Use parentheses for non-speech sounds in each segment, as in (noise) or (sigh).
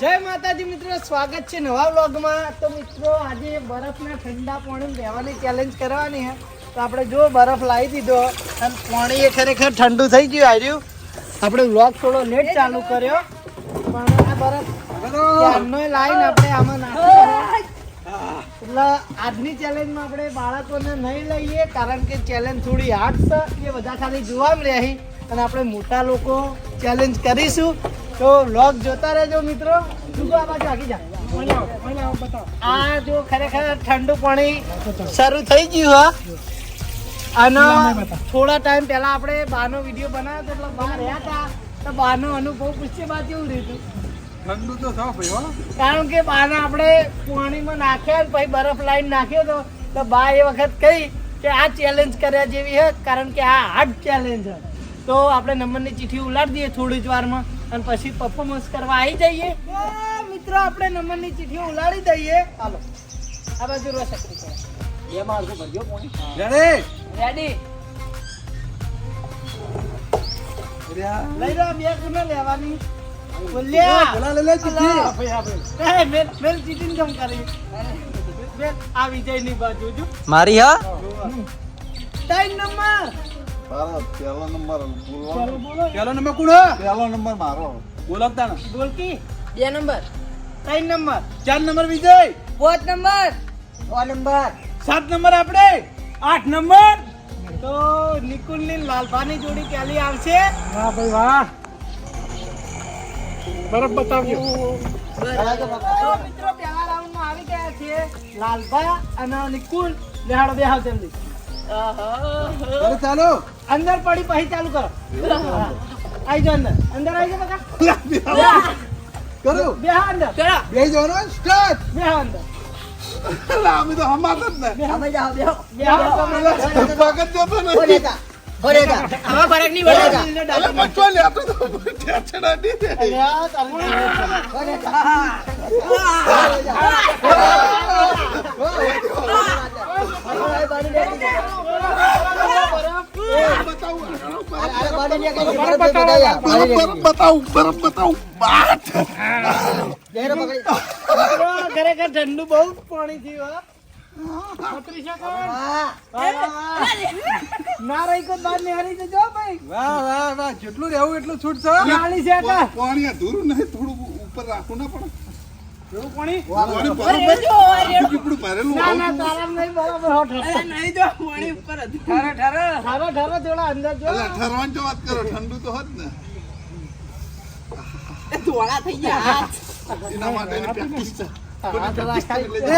જય માતાજી મિત્રો સ્વાગત છે નવા વ્લોગમાં. તો મિત્રો આજે બરફના ઠંડા પાણી રહેવાની ચેલેન્જ કરવાની છે. તો આપણે જો બરફ લાવી દીધો અને પાણી એ ખરેખર ઠંડુ થઈ ગયું આવ્યું આપણે વ્લોગ થોડો લેટ ચાલુ કર્યો. પણ આ બરફ ક્યારનો લાવીને આપણે આમાં નાખી એટલે આજની ચેલેન્જમાં આપણે બાળકોને નહીં લઈએ કારણ કે ચેલેન્જ થોડી હાર્ડ છે. એ બધા ખાલી જોવામાં રહી અને આપણે મોટા લોકો ચેલેન્જ કરીશું. તો વ્લોગ જોતા રહેજો મિત્રો. આ જા. આ જો ખરેખર ઠંડુ પાણી શરૂ થઈ ગયું હા. અને થોડા ટાઈમ પહેલા આપણે બહારનો વીડિયો બનાવ્યો હતો એટલે બહાર રહ્યા હતા. તો બહારનો અનુભવ પૂછશે બાદ કેવું રહ્યું ઠંડુ તો થાવ ભાઈ કારણ કે બાને આપણે પાણીમાં નાખ્યા ને પછી બરફ લાઈન નાખ્યો તો તો બા એ વખત કહી કે આ ચેલેન્જ કર્યા જેવી હે કારણ કે આ હાર્ડ ચેલેન્જ છે. તો આપણે નંબરની ચિઠ્ઠી ઉલાડી દઈએ થોડી જ વારમાં. અને પછી પરફોર્મન્સ કરવા આવી જઈએ. મિત્રો આપણે નંબરની ચીઠીઓ ઉલાડી દઈએ. હાલો. આ બાજુ રો રેડી. રેડી. લઈ લો બે કુને લેવાની. બોલ્યા. લઈ લે મેલ મેલ ચીટિંગ કેમ કરી? મેલ આ વિજયની બાજુ જો. મારી હા? Time number. તારો પહેલો નંબર બોલવાનો. કોણ? પહેલો નંબર મારો. બોલતા ને બોલકી. બે નંબર. ત્રણ નંબર. ચાર નંબર વિજય. પાંચ નંબર. છ નંબર. સાત નંબર આપણે. આઠ નંબર. તો નિકુલની લાલભાની જોડી કેલી આવશે? વાહ ભાઈ વાહ. બરફ બતાવજો. તો મિત્રો પહેલા રાઉન્ડમાં આવી ગયા છે લાલભા અને નિકુલ. લેહાડો બે જલ્દી. અરે ચાલો. અંદર પડી પછી ચાલુ કરો. આઈ જાઓ અંદર. અંદર આવી જાઓ બકા. કરો. બે અંદર. અંદર બે જવાનો સ્ટાર્ટ. બે અંદર. અમે તો હમાત જ ને. બે ફરક નહીં પડે. અરે બચવા લે તો ઠેચડા દે અલ્યા, ચાલુ. બતાવું ખરેખર ઠંડુ પાણી જજો ભાઈ વાહ વાહ વાહ જેટલું રહેવું એટલું છૂટ છે છે પાણી અધૂરું નહીં થોડું ઉપર રાખવું ના પડે એવું ના ના તારામ નહીં બરાબર હો ઠરતો. નહીં જો પાણી ઉપર હતું ઠરો ઠરો થોડા અંદર જો. એટલે ઠરવાની જો વાત કરો ઠંડુ તો હોત ને. ધોળા થઈ ગયા હાથ. એના માટેની પ્રેક્ટિસ છે.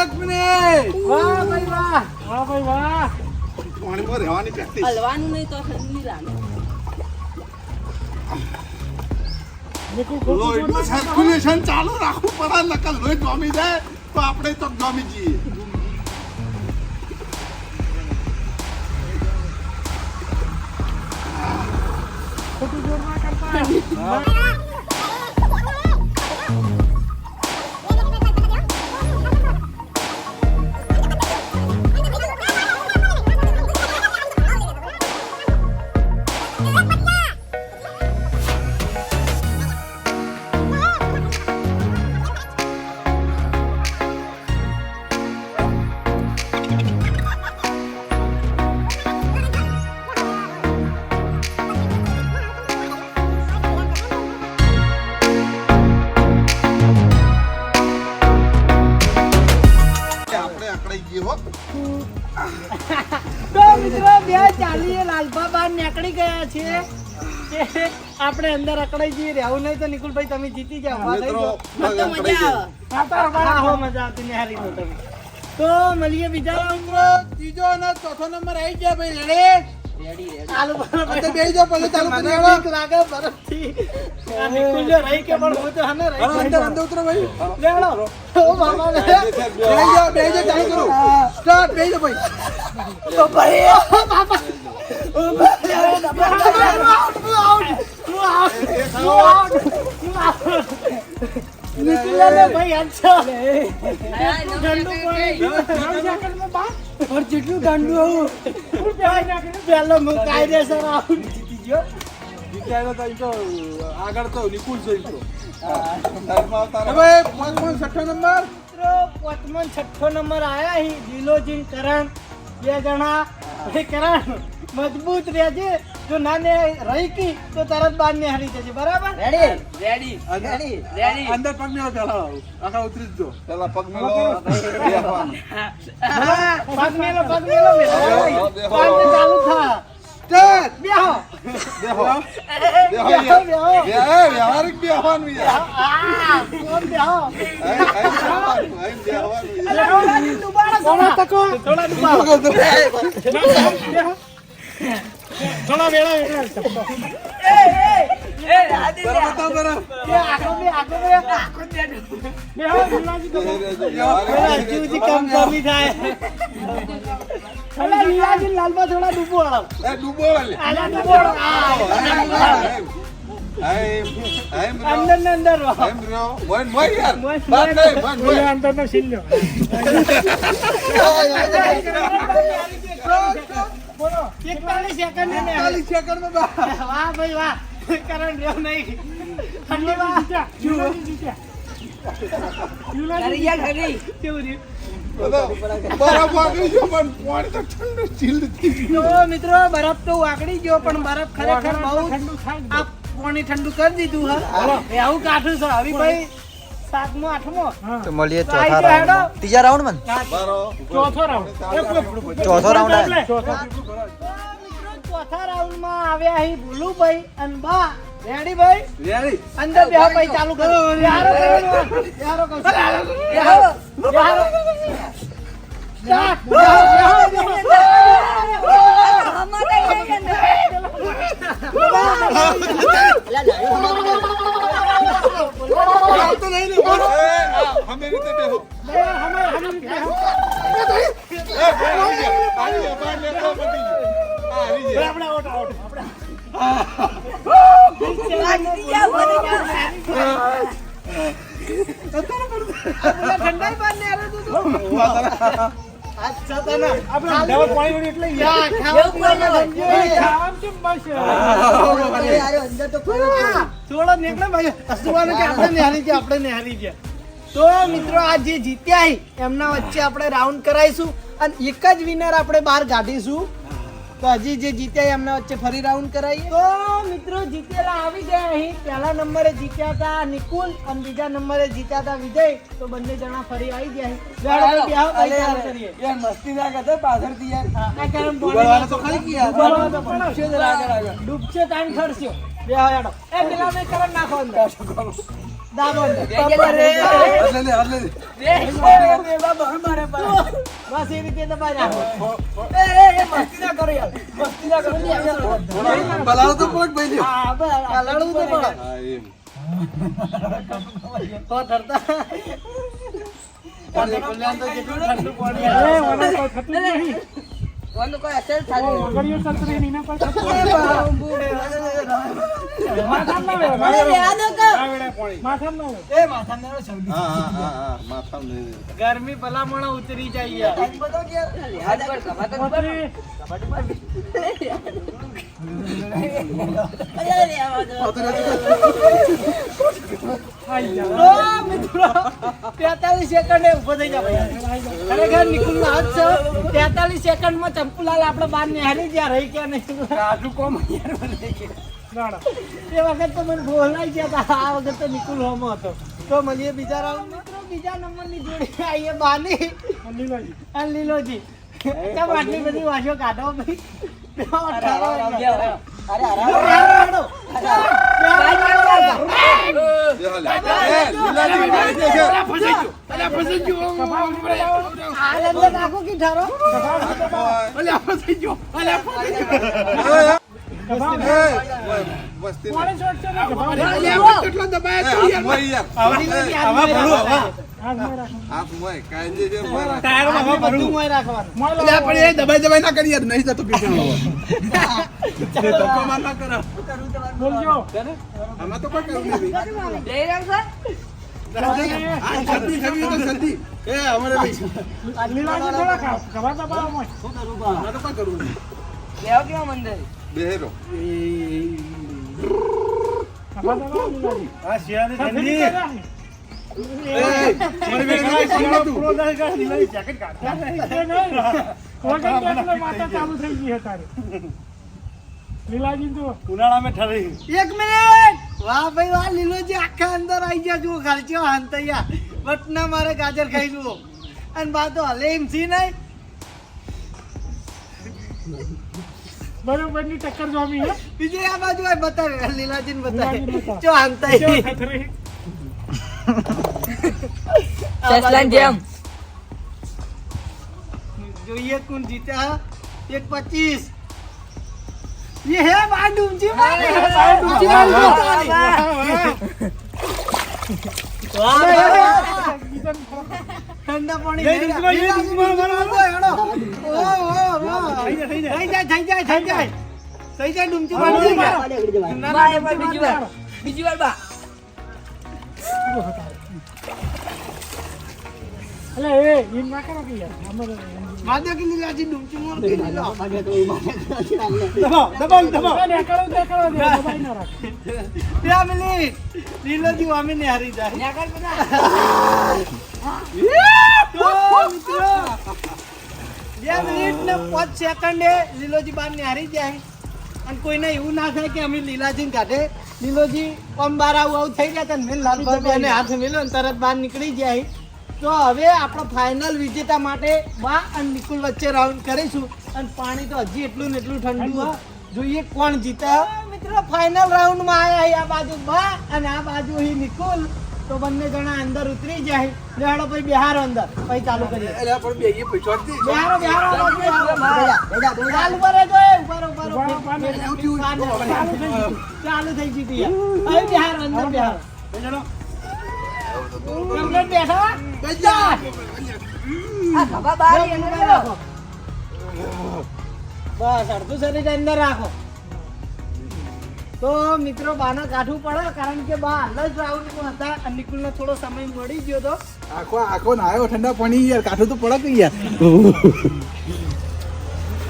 એક મિનિટ. વાહ ભાઈ વાહ. વાહ ભાઈ વાહ. પાણીમાં રહેવાની પ્રેક્ટિસ હલવાનું નહીં તો ઠંડી લાગે. લોહીનું સર્ક્યુલેશન ચાલુ રાખવું પડે નકલ લોહી જોમી જાય તો આપણે તો જોમી જઈએ. આપણે આપણે અંદર અકડાઈ જઈએ રહેવું નહીં તો નિકુલભાઈ તમે જીતી જાઓ. મિત્રો તો મજા આવતી નિહારી દો તમે. તો મળીએ બીજા રાઉન્ડમાં ત્રીજો અને ચોથો નંબર આવી ગયા ભાઈ રેડી? તો તો ભાઈ. આગળ તો નિકુલ જોઈ તો હવે પાંચ પાંચ છઠ્ઠો નંબર પોતમન છઠ્ઠો નંબર આવ્યા હી લીલોજી કરણ બે જણા કરણ મજબૂત રહેજે જો ના ને રહી કી તો તરત બાર ને હરી જશે બરાબર રેડી રેડી અંદર અંદર પગ મેળો પેલા આખા ઉતરી જ પેલા પગ મેળો પગ મેળો પગ મેળો મેળો. ચાલુ થા વ્યવહારિક બેહવાનું યાર. થોડા વેળા વેળા લાલમાં થોડા ડૂબો ડૂબો ડૂબો. અંદર ને અંદર. અંદર નો સિલ્લો બોલો એકતાલીસ સેકન્ડ ને ચાલીસ સેકન્ડ વાહ ભાઈ વાહ કરણ રહ્યો નહીં. ઠંડી વાહ જીત્યા બરફ તો ઠંડુ મિત્રો બરફ વાગડી ગયો પણ બરફ ખરેખર બહુ આ પાણી ઠંડુ કરી દીધું હા. એ આવું કાઠું છે. હવે ભાઈ સાતમો આઠમો? તો મળીએ ચોથા રાઉન્ડ? ત્રીજા રાઉન્ડમાં ચોથો રાઉન્ડ. ચોથો રાઉન્ડ ચોથા. રાઉન્ડમાં આવ્યા અહીં ભૂલુભાઈ અને બા. રેડી ભાઈ? રેડી અંદર બેહો ભાઈ ચાલુ કરો. યારો યારો કહું યારો યારો સ્ટાર્ટ આવતો નહીં ને બોલો એ, અમે રીતે બેહો. હમે હમે બેહો એ, બેહી ગયા. આવી ગયા, બાર લેતો પતી ગયું. હા, આવી ગયા. આપણે આઉટ આઉટ ઠંડાઈ બાર ને આરે તું આપણે થોડો નીકળે ભાઈ. હસવાનું કે ગયા નિહાળી ગયા. તો મિત્રો આ જે જીત્યા એમના વચ્ચે આપણે રાઉન્ડ કરાવીશું. અને એક જ વિનર આપણે બહાર કાઢીશું. તો હજી જે જીત્યા એમના વચ્ચે ફરી રાઉન્ડ કરાવીએ તો મિત્રો જીતેલા આવી ગયા અહીં. પહેલા નંબરે જીત્યા હતા નિકુલ અને બીજા નંબરે જીત્યા હતા વિજય. તો બંને જણા ફરી આવી ગયા. મસ્તી ના કરતા પાછળથી યાર. તો ડૂબશે. તાણ ખરશો બે હાડો એ પેલા મેં કરંટ નાખો અંદર. બસ બલાડો તો ભાઈ હા તો. તો એ માથામાં ના. હા, હા, હા, ગરમી ભલામણ ઉતરી જાય યાર. તો મિત્રો 43 સેકન્ડે ઊભો થઈ જા ખરેખર નિકુલનો હાથ છે. 43 સેકન્ડમાં ચંપુલાલ આપણે બહાર નિહાળી ગયા રહી ગયા નહીં આટલું કોમ એ વખત તો મને બોલાઈ ગયા હતા આ વખત તો નિકુલ હોમો હતો તો બીજા રાઉન્ડ મિત્રો બીજા નંબરની જોડી આવીએ બાની અને લીલોજી કેમ આટલી બધી વાસીઓ કાઢો ભાઈ અરે એટલે. કેટલો દબાયા નહીં આ શિયાળની ઠંડી એક મિનિટ વાહ ભાઈ વાહ લીલોજી આખા અંદર આવી ગયા જુઓ ખર્ચો હાંતૈયા વટના મારે ગાજર ખાઈ જુઓ અને બા તો હલે એમ સી નહીં બરોબરની ટક્કર જોમી બીજી આ બાજુ બતાવે લીલાજી ને બતાવે. જો હાંતઈ (laughs) સસલાન જેમ. જોઈએ કોણ જીત્યા એક પચીસ ये है बाडूम जी मारे बाडूम जी ठंडा पानी જય ડુમસમાં, જય ડુમસમાં, બરાબર. ઓ ઓ ઓ થઈ જાય, થઈ જાય. થઈ જાય થઈ જાય થઈ જાય થઈ જાય ડુમચી બાંધી ગયા ના, ના, ડુમચી બીજી વાર બીજી વાર બા એટલે એ ઈમ ના કરો કે યાર અમારે માધવ કે લીલાજી ડુમચી મોર કે લીલા દબાવ દબાવ દબાવ એ નેકળો નેકળો દે દબાઈ ના રાખે બે મિનિટ લીલોજી વામી ને હારી જાય તો મિત્રો બે મિનિટ ને પાંચ સેકન્ડે લીલોજી બાર ને હારી જાય. અને કોઈને એવું ના થાય કે અમે લીલાજી કાઢે. લીલોજી પમ બાર આવું આવું થઈ ગયા તને મેં લાલભાઈ હાથ મેલ્યો ને તરત બહાર નીકળી જાય તો હવે આપણો ફાઇનલ વિજેતા માટે બા અને નિકુલ વચ્ચે રાઉન્ડ કરીશું. અને પાણી તો હજી એટલું ને એટલું ઠંડુ હે. જોઈએ કોણ જીતે. મિત્રો ફાઇનલ રાઉન્ડમાં આવ્યા આ બાજુ બા અને આ બાજુ અહીં નિકુલ. તો બંને જણા અંદર ઉતરી જાય લેહાડો પછી બિહારો અંદર પછી ચાલુ કરીએ. અલ્યા, પણ બે એ પૈસા બિહારો બિહારો આ બાજુ ચાલુ જો થઈ ગઈ તી. હવે બિહારો અંદર બિહાર ચલો બેઠા? ચાલ. આ ખભા બહાર અંદર રાખો. બસ અડધું શરીર અંદર રાખો. તો મિત્રો બાના કાઠું પડે કારણ કે બા હાલ જ રાઉન્ડમાં હતા અને નિકુલનો થોડો સમય મળી ગયો તો. આખો આખો નાયો ઠંડા પાણી યાર કાઠું તો પડે કે યાર.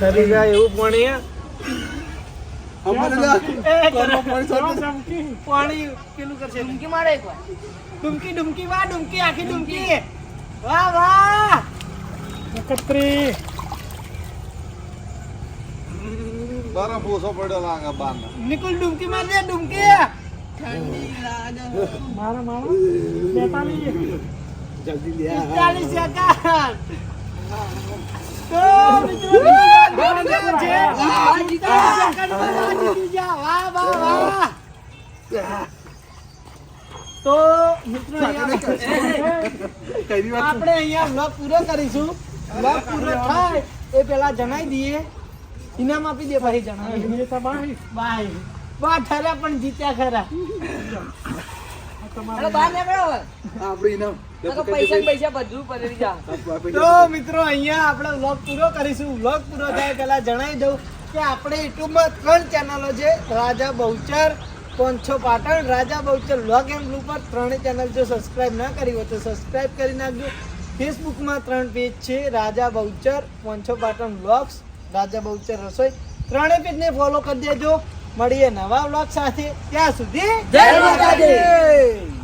કરી જાય એવું પણ પાણી પેલું કરશે. ડુમકી મારે એકવાર ડુમકી ડુમકી વાહ ડુમકી આખી ડુમકી વાહ વાહ! એકત્રી બરફ ઓછો પડ્યો લાગે બારનો. નિકુલ ડુમકી માર દે ડુમકી. મારા મારા. બેતાલીસ. જલ્દી લે આ. પિસ્તાલીસ સેકન્ડ તો મિત્રો જીતી છે. પિસ્તાલીસ સેકન્ડમાં બા જીતી ગયા. વાહ વાહ વાહ. તો મિત્રો આપણે અહીંયા vlog પૂરો કરીશું. vlog પૂરો થાય એ પેલા જણાવી દઈએ. ઇનામ આપી દે ભાઈ જણા. બાય બા ઠરા પણ જીત્યા ખરા. હાલો બહાર નીકળો હવે. આપણે ઇનામ. આ તો પૈસા પૈસા બધું પડી જા આપવા પૈસા. તો મિત્રો અહીંયા આપણે વ્લોગ પૂરો કરીશું. વ્લોગ પૂરો થાય પહેલા જણાવી દઉં કે આપણે યુટ્યુબમાં ત્રણ ચેનલો છે. Raja Bahuchar પોંછો Patan Raja Bahuchar vlog and blue પર ત્રણેય ચેનલ જો સબસ્ક્રાઇબ ના કરી હોય તો સબસ્ક્રાઇબ કરી નાખજો. ફેસબુકમાં ત્રણ પેજ છે. રાજા બહુચર પોંછો પાટણ વ્લોગ્સ રાજા બહુચર રસોઈ. ત્રણેય પેજને ફોલો કરી દેજો. મળીએ નવા બ્લોગ સાથે. ત્યાં સુધી જય માતાજી!